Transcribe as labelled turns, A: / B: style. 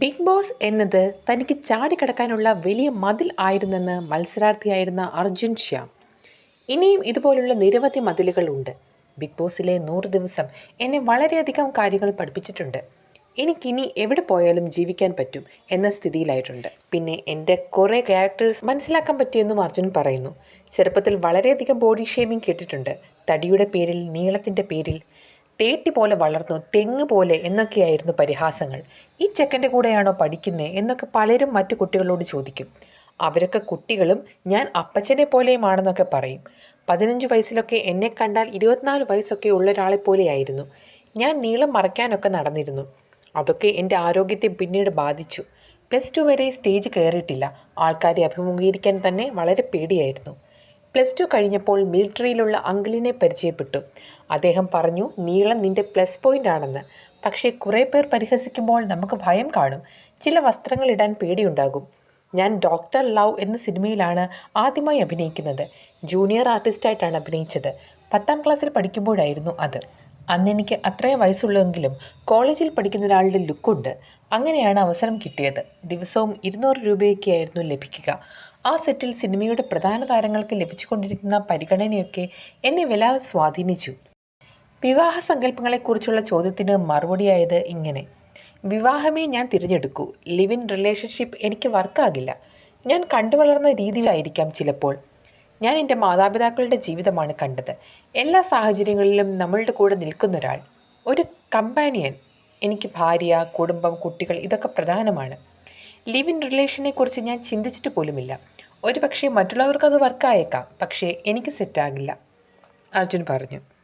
A: Big boss എന്നത് തനിക്ക് ചാടിക്കടക്കാനുള്ള വലിയ മതിൽ ആയിരുന്നെന്ന് മത്സരാർത്ഥിയായിരുന്ന അർജുൻ ശ്യാം. ഇനിയും ഇതുപോലുള്ള നിരവധി മതിലുകൾ ഉണ്ട്. ബിഗ് ബോസിലെ നൂറ് ദിവസം എന്നെ വളരെയധികം കാര്യങ്ങൾ പഠിപ്പിച്ചിട്ടുണ്ട്. എനിക്കിനി എവിടെ പോയാലും ജീവിക്കാൻ പറ്റും എന്ന സ്ഥിതിയിലായിട്ടുണ്ട്. പിന്നെ എന്റെ കുറേ ക്യാരക്ടേഴ്സ് മനസ്സിലാക്കാൻ പറ്റിയെന്നും അർജുൻ പറയുന്നു. ചെറുപ്പത്തിൽ വളരെയധികം ബോഡി ഷേമിങ് കേട്ടിട്ടുണ്ട്. തടിയുടെ പേരിൽ നീളത്തിന്റെ പേരിൽ തേട്ടി പോലെ വളർന്നു തെങ്ങ് പോലെ എന്നൊക്കെയായിരുന്നു പരിഹാസങ്ങൾ. ഈ ചെക്കന്റെ കൂടെയാണോ പഠിക്കുന്നത് എന്നൊക്കെ പലരും മറ്റു കുട്ടികളോട് ചോദിക്കും. അവരൊക്കെ കുട്ടികളും ഞാൻ അപ്പച്ചനെ പോലെയുമാണെന്നൊക്കെ പറയും. പതിനഞ്ച് വയസ്സിലൊക്കെ എന്നെ കണ്ടാൽ ഇരുപത്തിനാല് വയസ്സൊക്കെ ഉള്ള ഒരാളെ പോലെയായിരുന്നു. ഞാൻ നീളം മറയ്ക്കാനൊക്കെ നടന്നിരുന്നു. അതൊക്കെ എന്റെ ആരോഗ്യത്തെ പിന്നീട് ബാധിച്ചു. പ്ലസ് ടു വരെ സ്റ്റേജ് കയറിയിട്ടില്ല. ആൾക്കാരെ അഭിമുഖീകരിക്കാൻ തന്നെ വളരെ പേടിയായിരുന്നു. പ്ലസ് ടു കഴിഞ്ഞപ്പോൾ മിലിറ്ററിയിലുള്ള അങ്കിളിനെ പരിചയപ്പെട്ടു. അദ്ദേഹം പറഞ്ഞു നീളം നിന്റെ പ്ലസ് പോയിന്റ് ആണെന്ന്. പക്ഷേ കുറേ പേർ പരിഹസിക്കുമ്പോൾ നമുക്ക് ഭയം കാണും. ചില വസ്ത്രങ്ങൾ ഇടാൻ പേടിയുണ്ടാകും. ഞാൻ ഡോക്ടർ ലവ് എന്ന സിനിമയിലാണ് ആദ്യമായി അഭിനയിക്കുന്നത്. ജൂനിയർ ആർട്ടിസ്റ്റായിട്ടാണ് അഭിനയിച്ചത്. പത്താം ക്ലാസ്സിൽ പഠിക്കുമ്പോഴായിരുന്നു അത്. അന്ന് എനിക്ക് അത്രേ വയസ്സുള്ളെങ്കിലും കോളേജിൽ പഠിക്കുന്ന ഒരാളുടെ ലുക്കുണ്ട്. അങ്ങനെയാണ് അവസരം കിട്ടിയത്. ദിവസവും ഇരുന്നൂറ് രൂപയൊക്കെയായിരുന്നു ലഭിക്കുക. ആ സെറ്റിൽ സിനിമയുടെ പ്രധാന താരങ്ങൾക്ക് ലഭിച്ചുകൊണ്ടിരിക്കുന്ന പരിഗണനയൊക്കെ എന്നെ വല്ലാതെ സ്വാധീനിച്ചു. വിവാഹ സങ്കല്പങ്ങളെക്കുറിച്ചുള്ള ചോദ്യത്തിന് മറുപടിയായത് ഇങ്ങനെ. വിവാഹമേ ഞാൻ തിരഞ്ഞെടുക്കൂ. ലിവ് ഇൻ റിലേഷൻഷിപ്പ് എനിക്ക് വർക്കാകില്ല. ഞാൻ കണ്ടുവളർന്ന രീതിയിലായിരിക്കാം ചിലപ്പോൾ. ഞാൻ എന്റെ മാതാപിതാക്കളുടെ ജീവിതമാണ് കണ്ടത്. എല്ലാ സാഹചര്യങ്ങളിലും നമ്മളുടെ കൂടെ നിൽക്കുന്ന ഒരാൾ ഒരു കമ്പാനിയൻ എനിക്ക് ഭാര്യ കുടുംബം കുട്ടികൾ ഇതൊക്കെ പ്രധാനമാണ്. ലിവ് ഇൻ റിലേഷനെ കുറിച്ച് ഞാൻ ചിന്തിച്ചിട്ട് പോലുമില്ല. ഒരു പക്ഷേ മറ്റുള്ളവർക്ക് അത് വർക്കായേക്കാം പക്ഷേ എനിക്ക് സെറ്റാകില്ല അർജുൻ പറഞ്ഞു.